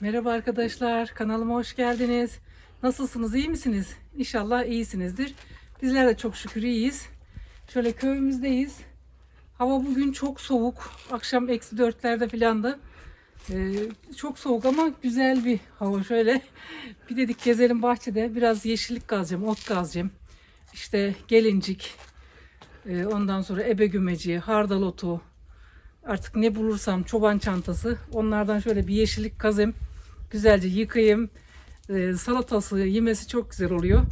Merhaba arkadaşlar, kanalıma hoş geldiniz. Nasılsınız, iyi misiniz? İnşallah iyisinizdir. Bizler de çok şükür iyiyiz. Şöyle köyümüzdeyiz. Hava bugün çok soğuk. Akşam eksi dörtlerde filandı. Ee, çok soğuk ama güzel bir hava şöyle. Bir dedik gezelim bahçede. Biraz yeşillik kazacağım, ot kazacağım. İşte gelincik, e, ondan sonra ebe gümeci, hardal otu, artık ne bulursam çoban çantası onlardan şöyle bir yeşillik kazayım. Güzelce yıkayayım. Ee, salatası yemesi çok güzel oluyor.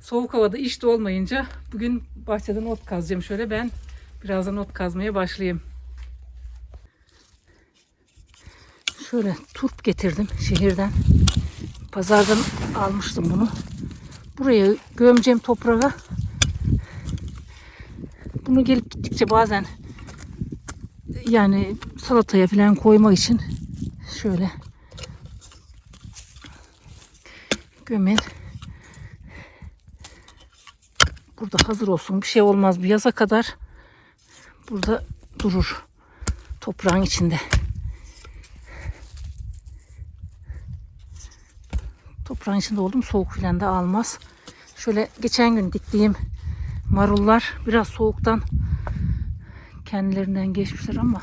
Soğuk havada iş de olmayınca bugün bahçeden ot kazacağım. Şöyle ben birazdan ot kazmaya başlayayım. Şöyle turp getirdim şehirden. Pazardan almıştım bunu. Buraya gömeceğim toprağa. Bunu gelip gittikçe bazen yani salataya falan koymak için şöyle gömer. Burada hazır olsun. Bir şey olmaz. Bir yaza kadar burada durur. Toprağın içinde. Toprağın içinde oldum. Soğuk falan da almaz. Şöyle geçen gün diktiğim marullar biraz soğuktan kendilerinden geçmişler ama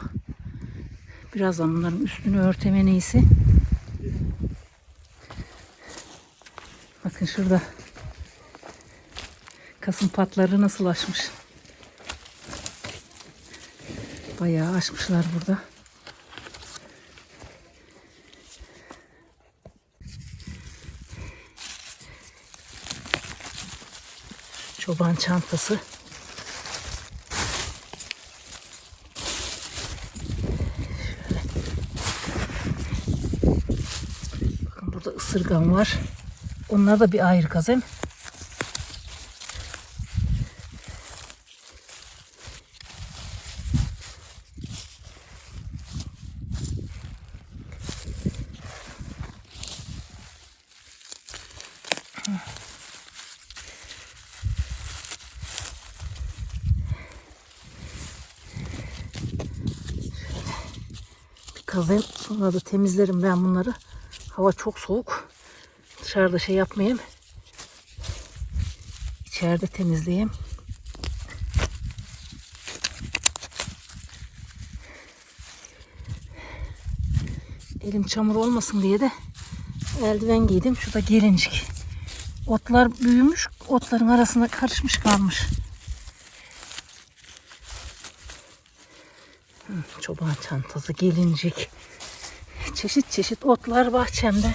birazdan bunların üstünü örteme en iyisi. Bakın şurada kasım patları nasıl açmış. Bayağı açmışlar burada. Çoban çantası. Bakın burada ısırgan var. Onlar da bir ayrı. Bir kazayım. Sonra da temizlerim ben bunları. Hava çok soğuk. Dışarıda şey yapmayayım. İçeride temizleyeyim. Elim çamur olmasın diye de eldiven giydim. Şu da gelincik. Otlar büyümüş. Otların arasında karışmış kalmış. Çoban çantası, gelincik. Çeşit çeşit otlar bahçemde.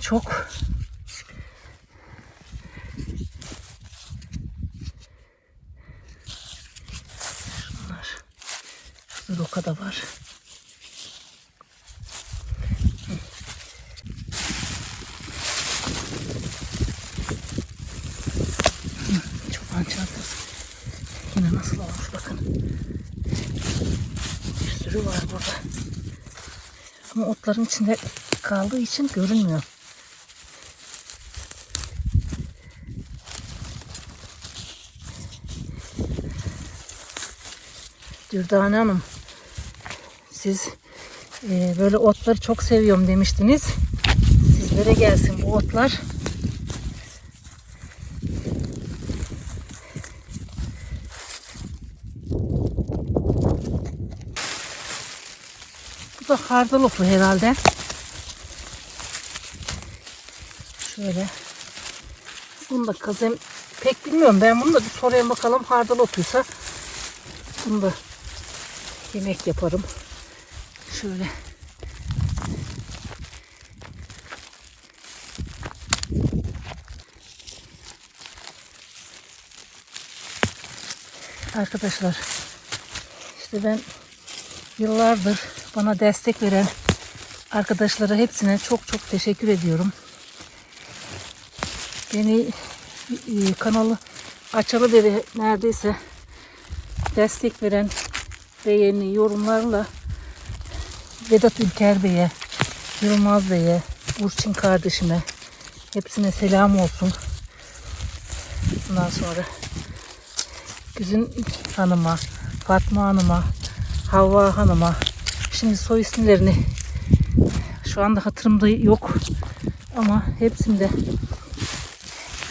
Çok. Roka da var. Çoban çantası. Yine nasıl olmuş bakın. Bir sürü var burada. Ama otların içinde kaldığı için görünmüyor. Dürdane Hanım, siz e, böyle otları çok seviyorum demiştiniz. Sizlere gelsin bu otlar. Bu da hardal otu herhalde. Şöyle. Bunu da kazem pek bilmiyorum. Ben bunu da bir sorayım bakalım hardal otuysa. Bunu da yemek yaparım. Şöyle. Arkadaşlar işte ben yıllardır bana destek veren arkadaşlara hepsine çok çok teşekkür ediyorum. Beni e, kanalı açalı beri neredeyse destek veren beğeni yorumlarla Vedat Ülker Bey'e, Yılmaz Bey'e, Burçin kardeşime hepsine selam olsun. Bundan sonra Güzin Hanım'a, Fatma Hanım'a, Havva Hanım'a şimdi soy isimlerini şu anda hatırımda yok. Ama hepsinde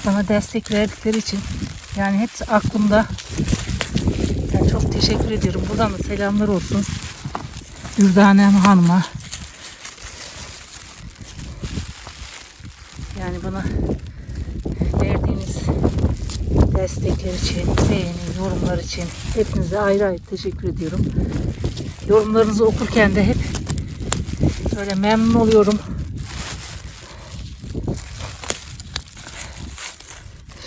bana destek verdikleri için yani hepsi aklımda. Ben çok teşekkür ediyorum. Buradan da selamlar olsun. Dürdane Hanım'a. Yani bana verdiğiniz destekler için, beğeni, yorumlar için hepinize ayrı ayrı teşekkür ediyorum. Yorumlarınızı okurken de hep böyle memnun oluyorum.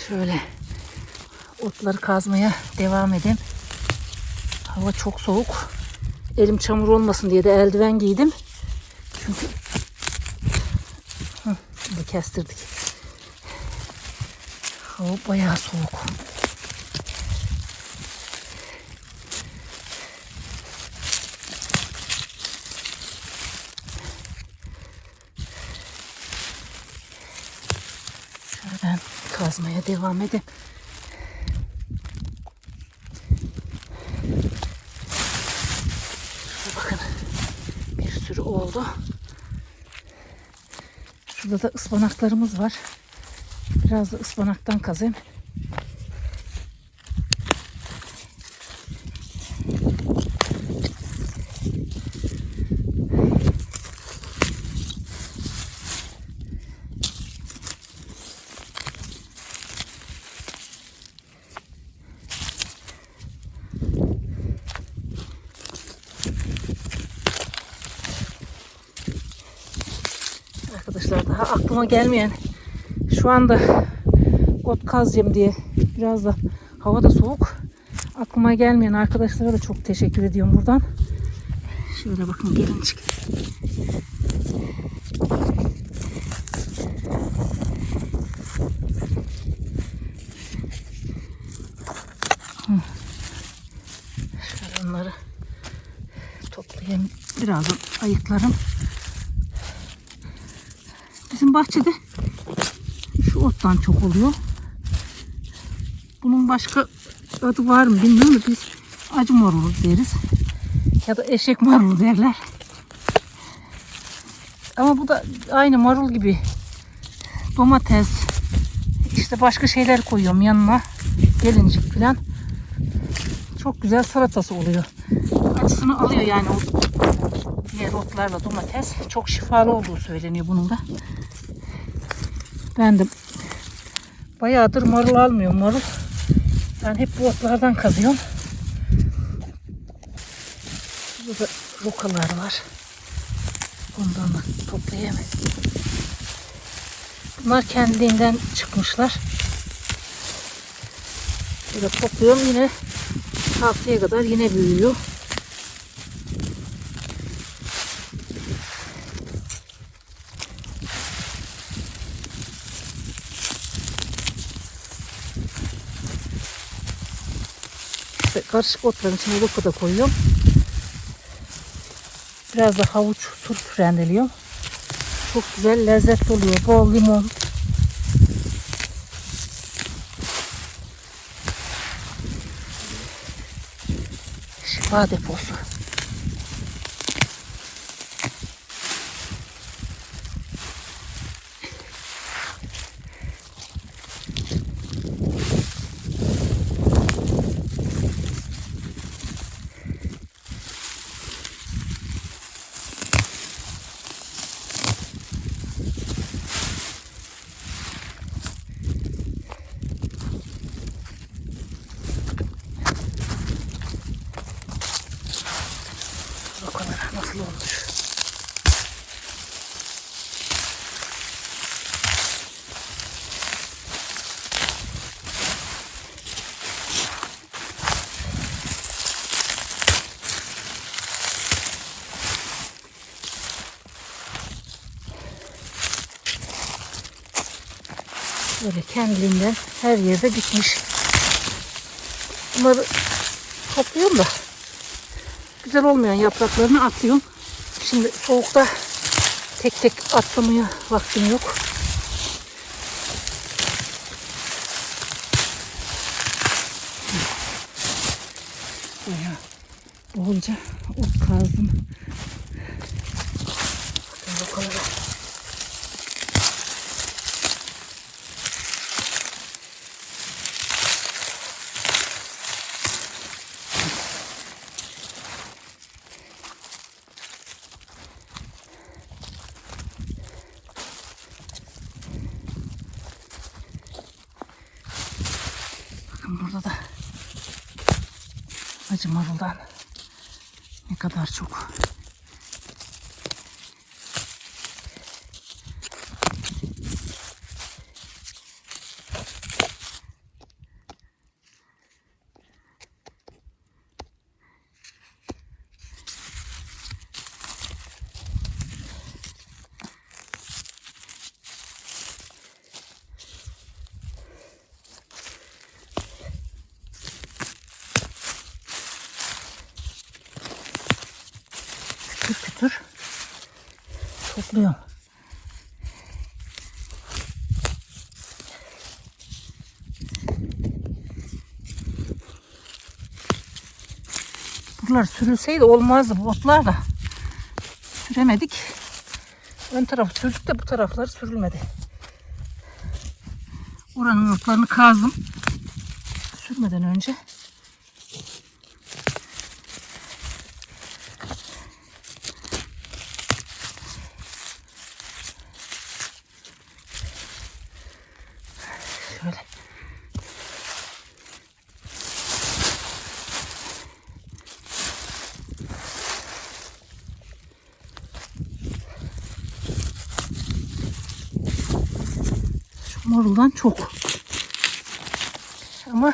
Şöyle otları kazmaya devam edin. Hava çok soğuk. Elim çamur olmasın diye de eldiven giydim. Çünkü Hı, bunu kestirdik. Hava bayağı soğuk. Şöyle ben kazmaya devam edeyim. Şurada bakın bir sürü oldu. Şurada da ıspanaklarımız var. Biraz da ıspanaktan kazayım. Arkadaşlar daha aklıma gelmeyen şu anda ot kazacağım diye biraz da hava da soğuk. Aklıma gelmeyen arkadaşlara da çok teşekkür ediyorum buradan. Şöyle bakın gelin çık. Hı. Şöyle onları toplayayım. Birazdan ayıklarım. Bahçede şu ottan çok oluyor. Bunun başka adı var mı bilmiyorum biz acı marulu deriz. Ya da eşek marulu derler. Ama bu da aynı marul gibi. Domates, işte başka şeyler koyuyorum yanına. Gelincik falan. Çok güzel salatası oluyor. Acısını alıyor yani o diğer otlarla domates. Çok şifalı olduğu söyleniyor bunun da. Ben bayağıdır marul almıyorum marul. Ben hep bu otlardan kazıyorum. Burada rokalar var. Bundan da. Bunlar kendiliğinden çıkmışlar. Böyle topluyorum yine haftaya kadar yine büyüyor. Karışık otların içine roka da koyuyorum. Biraz da havuç, turp rendeliyorum. Çok güzel lezzetli oluyor. Bol limon. Şifa deposu. Rokalar nasıl olmuş? Böyle kendiliğinden her yerde bitmiş. Bunları topluyorum da güzel olmayan yapraklarını atıyorum. Şimdi soğukta tek tek atlamaya vaktim yok. Bayağı bolca ot kazdım. rokaları. Bakın burada da maruldan ne kadar çok. Topluyorum. Buralar sürülseydi olmazdı bu otlar da. Süremedik. Ön tarafı sürdük de bu tarafları sürülmedi. Oranın otlarını kazdım. Sürmeden önce. Şöyle. Şu maruldan çok. Ama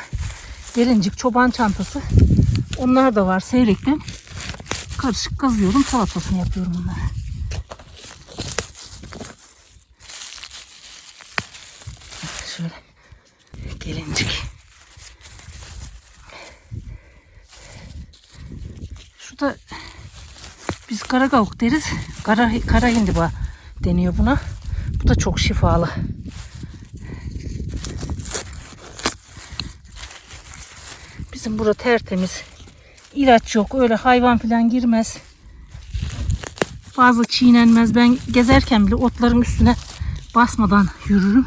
gelincik çoban çantası. Onlar da var seyrekten. Karışık kazıyorum salatasını yapıyorum onları. Şöyle gelincik. Şu da biz kara kavuk deriz. Kara, kara hindiba deniyor buna. Bu da çok şifalı. Bizim bura tertemiz. İlaç yok. Öyle hayvan falan girmez. Fazla çiğnenmez. Ben gezerken bile otların üstüne basmadan yürürüm.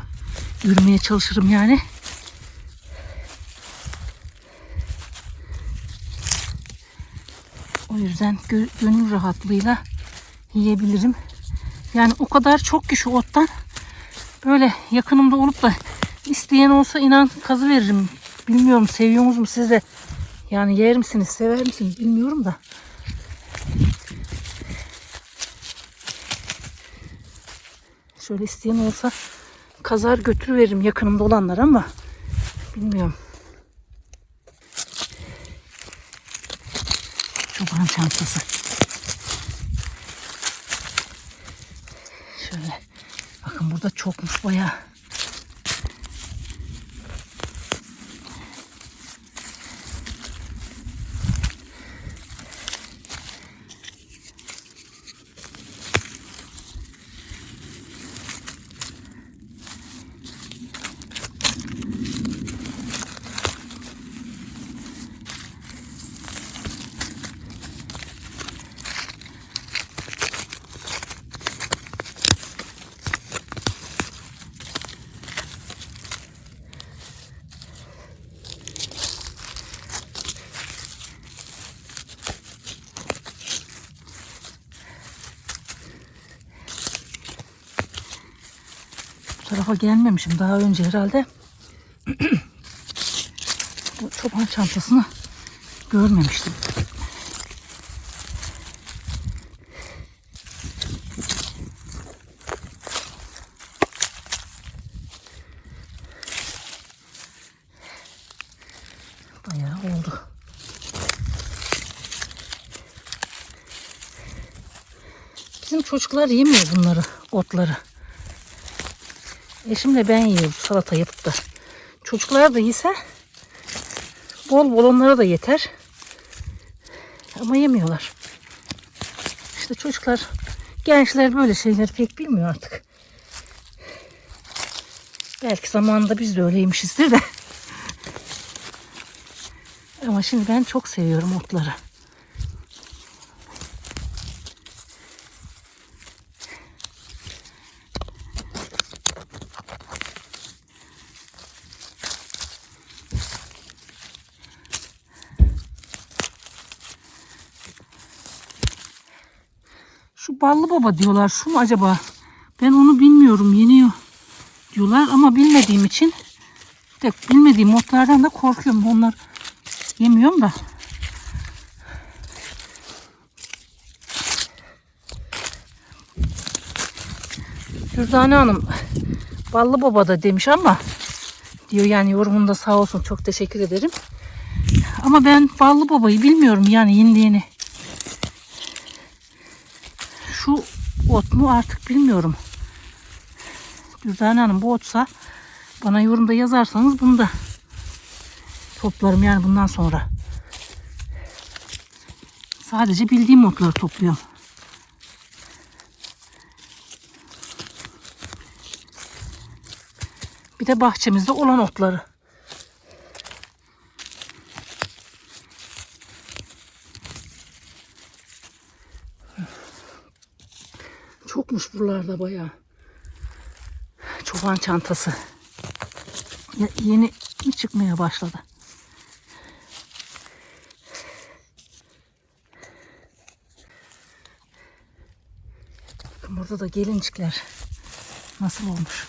Yürümeye çalışırım yani. O yüzden gö- gönül rahatlığıyla yiyebilirim. Yani o kadar çok ki şu ottan böyle yakınımda olup da isteyen olsa inan kazı veririm. Bilmiyorum seviyorsunuz mu siz de? Yani yer misiniz, sever misiniz bilmiyorum da. Şöyle isteyen olsa kazar götürüveririm yakınımda olanlar ama bilmiyorum. Çoban çantası. Şöyle. Bakın burada çokmuş bayağı. Bu tarafa gelmemişim daha önce herhalde. Bu çoban çantasını görmemiştim. Bayağı oldu. Bizim çocuklar yemiyor bunları, otları. Eşimle ben yiyoruz salata yapıp da. Çocuklar da yese bol bol onlara da yeter. Ama yemiyorlar. İşte çocuklar, gençler böyle şeyleri pek bilmiyor artık. Belki zamanında biz de öyleymişizdir de. Ama şimdi ben çok seviyorum otları. Ballı baba diyorlar. Şu mu acaba? Ben onu bilmiyorum. Yeniyor diyorlar ama bilmediğim için de bilmediğim otlardan da korkuyorum. Onlar yemiyorum da. Dürdane Hanım ballı baba da demiş ama diyor yani yorumunda sağ olsun çok teşekkür ederim. Ama ben ballı babayı bilmiyorum yani yenileyeni. Şu ot mu artık bilmiyorum. Dürdane Hanım bu otsa bana yorumda yazarsanız bunu da toplarım yani bundan sonra. Sadece bildiğim otları topluyorum. Bir de bahçemizde olan otları. Çokmuş buralarda bayağı. Çoban çantası. Ya- yeni mi çıkmaya başladı? Burada da gelincikler nasıl olmuş.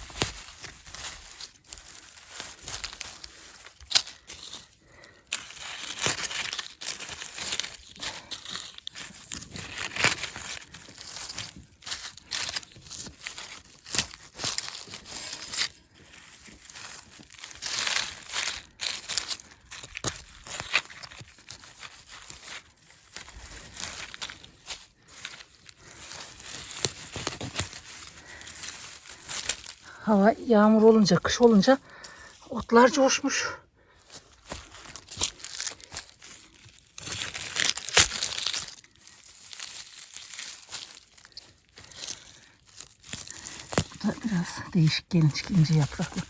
Hava yağmur olunca, kış olunca otlar coşmuş. Bu da biraz değişik geniş ince yapraklı.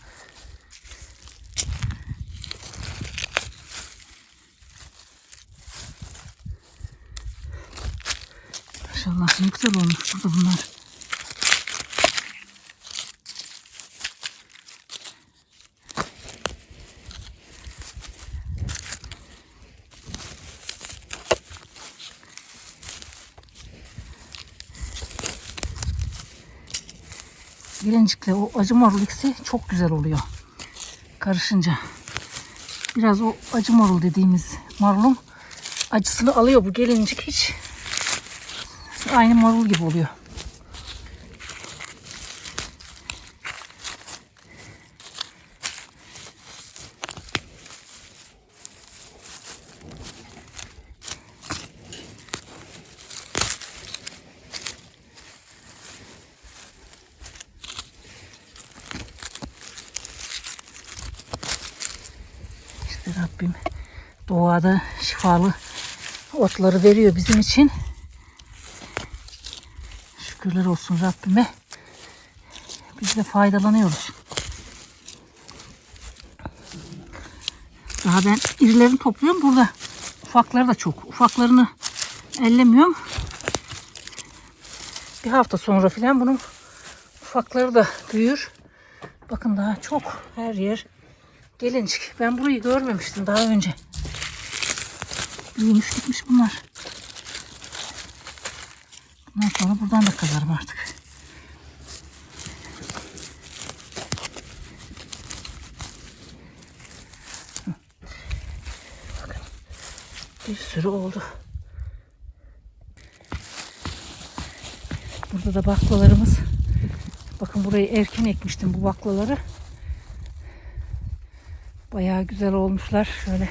Maşallah ne güzel olmuş burada bunlar. Gelincikle o acı marul ikisi çok güzel oluyor. Karışınca. Biraz o acı marul dediğimiz marulun acısını alıyor bu gelincik hiç. Aynı marul gibi oluyor. İşte Rabbim doğada şifalı otları veriyor bizim için. Şükürler olsun Rabbime. Biz de faydalanıyoruz. Daha ben irilerini topluyorum burada. Ufakları da çok. Ufaklarını ellemiyorum. Bir hafta sonra filan bunun ufakları da büyür. Bakın daha çok her yer gelincik. Ben burayı görmemiştim daha önce. Büyümüş gitmiş bunlar. Bundan sonra buradan da kazarım artık. Bir sürü oldu. Burada da baklalarımız. Bakın burayı erken ekmiştim bu baklaları. Bayağı güzel olmuşlar. Şöyle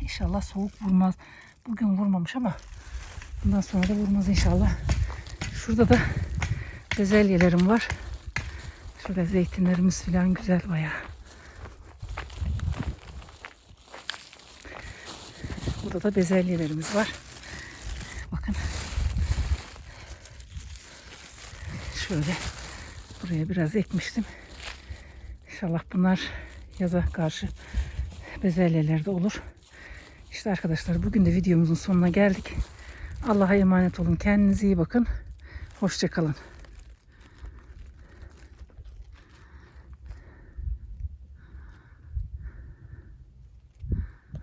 İnşallah soğuk vurmaz. Bugün vurmamış ama bundan sonra da vurmaz inşallah. Şurada da bezelyelerim var. Şurada zeytinlerimiz falan güzel bayağı. Burada da bezelyelerimiz var. Bakın. Şöyle buraya biraz ekmiştim. İnşallah bunlar yaza karşı bezelyeler de olur. İşte arkadaşlar bugün de videomuzun sonuna geldik. Allah'a emanet olun. Kendinize iyi bakın. Hoşçakalın.